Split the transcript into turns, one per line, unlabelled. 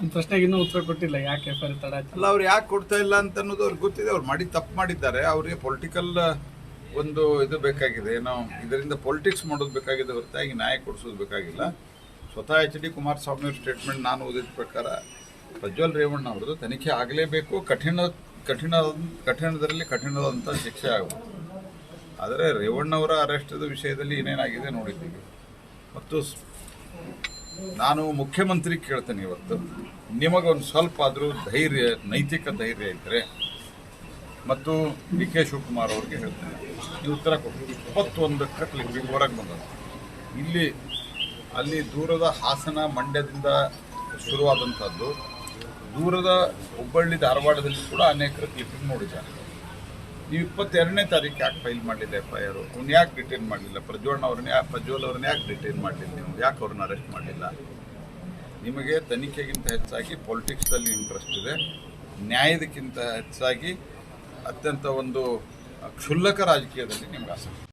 ಒಂದು ಪ್ರಶ್ನೆಗೆ ಇನ್ನೂ ಉತ್ತರ ಕೊಟ್ಟಿಲ್ಲ, ಯಾಕೆ ಎಫ್ ಐ ತಡ ಆಯ್ತು
ಅಲ್ಲ, ಅವ್ರು ಯಾಕೆ ಕೊಡ್ತಾ ಇಲ್ಲ ಅಂತ ಅನ್ನೋದು ಅವ್ರಿಗೆ ಗೊತ್ತಿದೆ. ಅವ್ರು ಮಾಡಿ ತಪ್ಪು ಮಾಡಿದ್ದಾರೆ. ಅವರಿಗೆ ಪೊಲಿಟಿಕಲ್ ಒಂದು ಇದು ಬೇಕಾಗಿದೆ. ಏನೋ ಇದರಿಂದ ಪೊಲಿಟಿಕ್ಸ್ ಮಾಡೋದು ಬೇಕಾಗಿದೆ ಹೊರತಾಗಿ ನ್ಯಾಯ ಕೊಡಿಸೋದು ಬೇಕಾಗಿಲ್ಲ. ಸ್ವತಃ ಎಚ್ ಡಿ ಕುಮಾರಸ್ವಾಮಿ ಅವ್ರ ಸ್ಟೇಟ್ಮೆಂಟ್ ನಾನು ಓದಿದ ಪ್ರಕಾರ, ಪ್ರಜ್ವಲ್ ರೇವಣ್ಣ ಅವರು ತನಿಖೆ ಆಗಲೇಬೇಕು. ಕಠಿಣ ಕಠಿಣ, ಕಠಿಣದಲ್ಲಿ ಕಠಿಣವಾದಂಥ ಶಿಕ್ಷೆ ಆಗಬೇಕು ಆದರೆ ರೇವಣ್ಣವರ ಅರೆಸ್ಟದ ವಿಷಯದಲ್ಲಿ ಏನೇನಾಗಿದೆ ನೋಡಿದ್ದೀವಿ. ಮತ್ತು ನಾನು ಮುಖ್ಯಮಂತ್ರಿ ಕೇಳ್ತೇನೆ ಇವತ್ತು. ನಿಮಗೊಂದು ಸ್ವಲ್ಪ ಆದರೂ ಧೈರ್ಯ, ನೈತಿಕ ಧೈರ್ಯ ಇದ್ದರೆ ಮತ್ತು ಡಿ ಕೆ ಶಿವಕುಮಾರ್ ಅವ್ರಿಗೆ ಹೇಳ್ತೇನೆ. ನೀವು ಉತ್ತರ ಕೊಡಿ. ಇಪ್ಪತ್ತೊಂದು ಕ್ಲಿಪ್ಪಿಂಗ್ ಹೊರಗೆ ಬಂದದ್ದು. ಇಲ್ಲಿ, ಅಲ್ಲಿ ದೂರದ ಹಾಸನ ಮಂಡ್ಯದಿಂದ ಶುರುವಾದಂಥದ್ದು. ದೂರದ ಹುಬ್ಬಳ್ಳಿ ಧಾರವಾಡದಲ್ಲಿ ಕೂಡ ಅನೇಕರು ಕ್ಲಿಪ್ಪಿಂಗ್ ನೋಡಿದ್ದಾರೆ ನೀವು ಇಪ್ಪತ್ತೆರಡನೇ ತಾರೀಕು ಯಾಕೆ ಫೈಲ್ ಮಾಡಲಿಲ್ಲ ಎಫ್ ಐ ಆರ್ ಅವ್ನು ಯಾಕೆ ಡಿಟೈನ್ ಮಾಡಲಿಲ್ಲ? ಪ್ರಜ್ವಲ್ ಅವ್ರನ್ನ ಯಾಕೆ ಪ್ರಜ್ವಲ್ ಅವ್ರನ್ನ ಯಾಕೆ ಡಿಟೈನ್ ಮಾಡಲಿಲ್ಲ ನೀವು? ಯಾಕೆ ಅವ್ರನ್ನ ಅರೆಸ್ಟ್ ಮಾಡಲಿಲ್ಲ? ನಿಮಗೆ ತನಿಖೆಗಿಂತ ಹೆಚ್ಚಾಗಿ ಪೊಲಿಟಿಕ್ಸ್ದಲ್ಲಿ ಇಂಟ್ರೆಸ್ಟ್ ಇದೆ. ನ್ಯಾಯದಕ್ಕಿಂತ ಹೆಚ್ಚಾಗಿ ಅತ್ಯಂತ ಒಂದು ಕ್ಷುಲ್ಲಕ ರಾಜಕೀಯದಲ್ಲಿ ನಿಮ್ಗೆ ಆಸಕ್ತಿ.